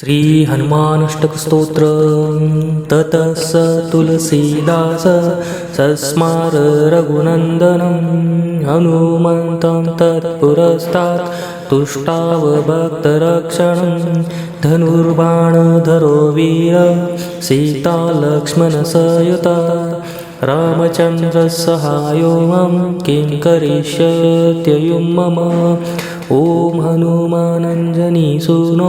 श्रीहनुमानष्टकस्तोत्र ततः स तुलसीदास सस्मार रघुनन्दनं हनुमन्तं तत्पुरस्तात् तुष्टावभक्तरक्षणं धनुर्बाणधरो वीर सीतालक्ष्मणसयुता रामचन्द्रसहायो मम किं करिष्यत्ययुं मम ॐ हनुमानञ्जनीसूनो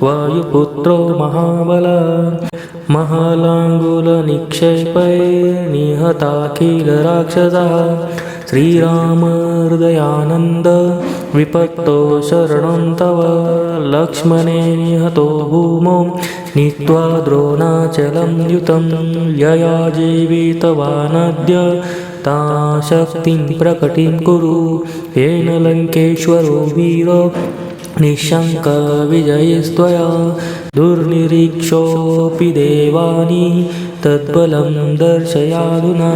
वायुपुत्रो महाबल महालाङ्गुलनिक्षेपैर्निहताखिलराक्षसः श्रीरामहृदयानन्द विपत्तो शरणं तव लक्ष्मणे निहतो भूमौ नीत्वा द्रोणाचलं युतं यया जीवितवानद्य शक्तिं प्रकटिं कुरु। येन लङ्केश्वरो वीरो निःशङ्कविजयस्त्वया। दुर्निरीक्षोऽपि देवानि तद्बलं दर्शयादुना।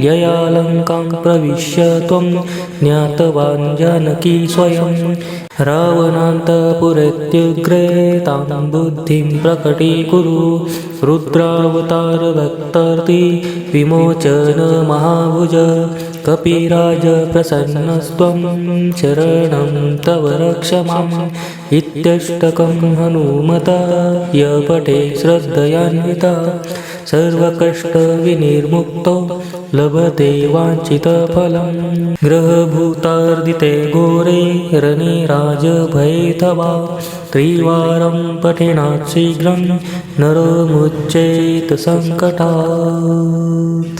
यया लङ्कां प्रविश्य त्वं ज्ञातवान् जानकी स्वयं। रावणान्तपुरेत्युग्रे तां बुद्धिं प्रकटीकुरु। रुद्रावतारभक्तार्ति विमोचन महाभुज। कपिराजप्रसन्नस्त्वं शरणं तव रक्ष माम् इत्यष्टकं हनुमता य सर्व कष्ट विनिर्मुक्तो लभते वांछित फलम. ग्रहभूतार्दिते गोरे रनिराज भैतवा त्रिवारं पठिणात् शीघ्रं नरो मुच्चेत संकटात्.